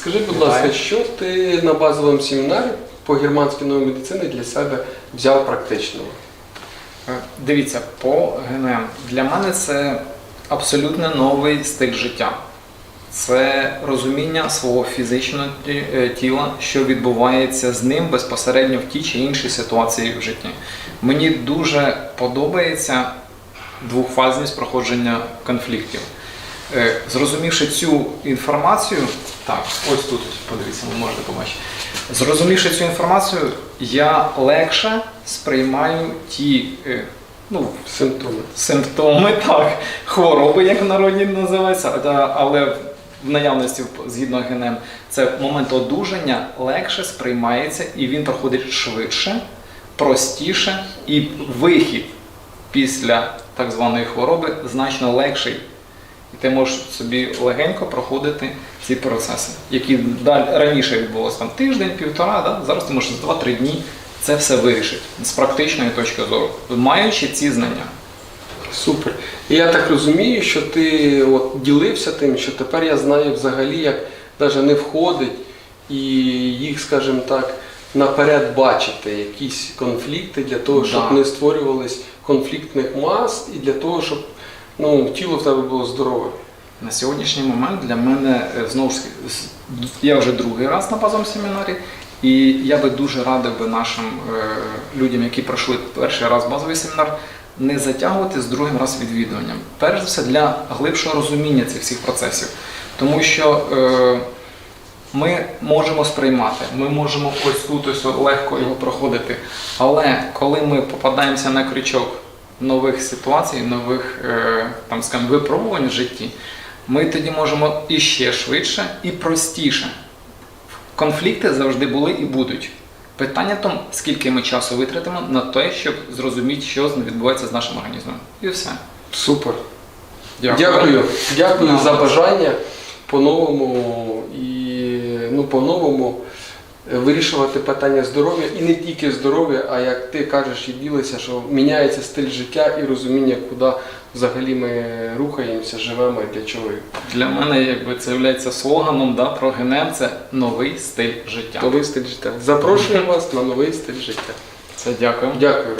Скажи, будь ласка, що ти на базовому семінарі по германській новій медицині для себе взяв практичного? Е, Дивіться, по ГНМ. Для мене це абсолютно новий стиль життя. Це розуміння свого фізичного е, тіла, що відбувається з ним безпосередньо в тій чи іншій ситуації в житті. Мені дуже подобається двохфазність проходження конфліктів. Е, Зрозумівши цю інформацію, так, ось тут, подивіться, ви можете побачити. Зрозумівши цю інформацію, я легше сприймаю ті е, ну, Симптоми. симптоми, так, хвороби, як в народі називається, але в наявності згідно ГНМ, це момент одужання легше сприймається і він проходить швидше, простіше, і вихід після так званої хвороби значно легший. І ти можеш собі легенько проходити ці процеси, які далі раніше відбулося там тиждень, півтора, да? зараз ти можеш за 2-3 дні це все вирішити з практичної точки зору, маючи ці знання. Супер. І я так розумію, що ти от ділився тим, що тепер я знаю взагалі, як навіть не входить і їх, скажімо так, наперед бачити якісь конфлікти для того, щоб Да. не створювались конфліктних мас і для того, щоб ну, тіло в тебе було здорове. На сьогоднішній момент для мене е, знову ж я вже другий раз на базовому семінарі, і я би дуже радив би нашим е, людям, які пройшли перший раз базовий семінар, не затягувати з другим раз відвідуванням. Перш за все для глибшого розуміння цих всіх процесів. Тому що е, ми можемо сприймати, ми можемо ось тут ось легко його проходити. Але коли ми попадаємося на крючок нових ситуацій, нових е, там, скажімо, випробувань в житті, ми тоді можемо і ще швидше, і простіше. Конфлікти завжди були і будуть. Питання в тому, скільки ми часу витратимо на те, щоб зрозуміти, що відбувається з нашим організмом. І все. Супер. Дякую. Дякую Да. за бажання по-новому і ну, по-новому вирішувати питання здоров'я і не тільки здоров'я, а як ти кажеш і ділися, що міняється стиль життя і розуміння, куди взагалі ми рухаємося, живемо і для чого. Для мене якби це є слоганом да, про генем це новий стиль життя. Новий стиль життя. Запрошуємо вас на новий стиль життя. Це дякую. Дякую.